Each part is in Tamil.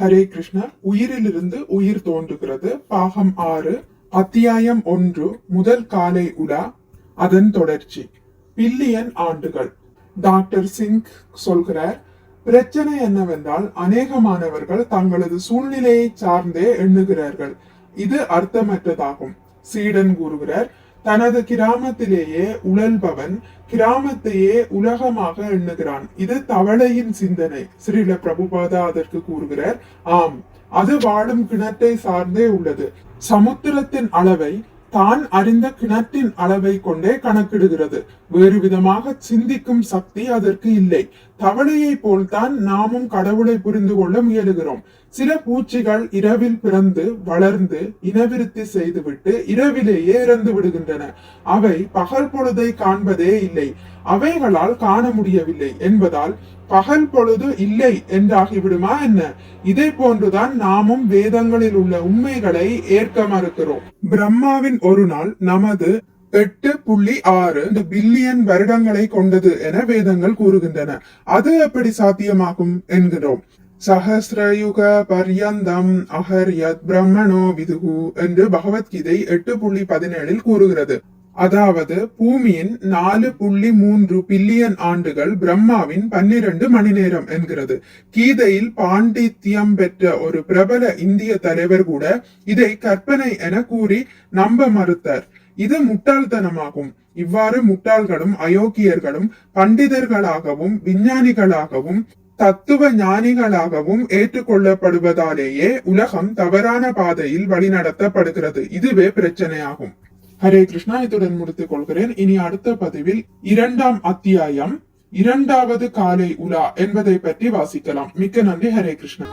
ஹரே கிருஷ்ணர் உயிரிலிருந்து உயிர் தோன்றுகிறது. பாகம் ஆறு அத்தியாயம் ஒன்று முதல் காலை உலா அதன் தொடர்ச்சி. பில்லியன் ஆண்டுகள். டாக்டர் சிங் சொல்கிறார் பிரச்சனை என்னவென்றால் அநேகமானவர்கள் தங்களது சூழ்நிலையை சார்ந்தே எண்ணுகிறார்கள். இது அர்த்தமற்றதாகும். சீடன் கூறுகிறார் தனது கிராமத்திலேயே உழல்பவன் கிராமத்தையே உலகமாக எண்ணுகிறான். இது தவளையின் சிந்தனை ஸ்ரீல பிரபுபாதா அதற்கு கூறுகிறார். ஆம் அது வாழும் கிணற்றை சார்ந்தே உள்ளது. சமுத்திரத்தின் அளவை தான் அறிந்த கிணற்றின் அளவை கொண்டே கணக்கிடுகிறது. வேறு விதமாக சிந்திக்கும் சக்தி அதற்கு இல்லை. தவளையை போல்தான் நாமும் கடவுளை புரிந்து கொள்ள முயலுகிறோம். சில பூச்சிகள் இரவில் பிறந்து வளர்ந்து இனவிருத்தி செய்துவிட்டு இரவிலேயே இறந்து விடுகின்றன அவை பகல் பொழுதை காண்பதே இல்லை. அவைகளால் காண முடியவில்லை என்பதால் பகல் பொழுது இல்லை என்றாகிவிடுமா என்ன? இதை போன்றுதான் நாமும் வேதங்களில் உள்ள உண்மைகளை ஏற்க மறுக்கிறோம். பிரம்மாவின் ஒரு நாள் நமது எட்டு புள்ளி ஆறு பில்லியன் வருடங்களை கொண்டது என வேதங்கள் கூறுகின்றன. அது எப்படி சாத்தியமாகும் என்கிறோம். சஹசிரயுக பர்யந்தம் அஹர்யத் பிரம்மணோ விதுகு என்று பகவத்கீதை எட்டு புள்ளி பதினேழில் கூறுகிறது. அதாவது பூமியின் நாலு புள்ளி மூன்று பில்லியன் ஆண்டுகள் பிரம்மாவின் பன்னிரண்டு மணி நேரம் என்கிறது. கீதையில் பாண்டித்யம் பெற்ற ஒரு பிரபல இந்திய தலைவர் கூட இதை கற்பனை என கூறி நம்ப மறுத்தார். இது முட்டாள்தனமாகும். இவ்வாறு முட்டாள்களும் அயோக்கியர்களும் பண்டிதர்களாகவும் விஞ்ஞானிகளாகவும் தத்துவ ஞானிகளாகவும் ஏற்றுக்கொள்ளப்படுவதாலேயே உலகம் தவறான பாதையில் வழிநடத்தப்படுகிறது. இதுவே பிரச்சனையாகும். ஹரே கிருஷ்ணா இத்துடன் முடித்துக் கொள்கிறேன் இனி அடுத்த பதிவில் இரண்டாம் அத்தியாயம் இரண்டாவது காலை உலா என்பதை பற்றி வாசிக்கலாம். மிக்க நன்றி ஹரே கிருஷ்ணா.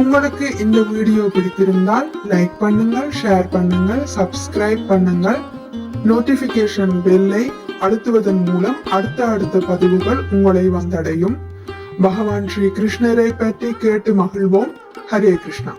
உங்களுக்கு இந்த வீடியோ பிடித்திருந்தால் லைக் பண்ணுங்கள் ஷேர் பண்ணுங்கள் சப்ஸ்கிரைப் பண்ணுங்கள். நோட்டிபிகேஷன் பெல்லை அழுத்துவதன் மூலம் அடுத்த அடுத்த பதிவுகள் உங்களை வந்தடையும். பகவான் ஸ்ரீ கிருஷ்ணரை பற்றி கேட்டு மகிழ்வோம். ஹரே கிருஷ்ணா.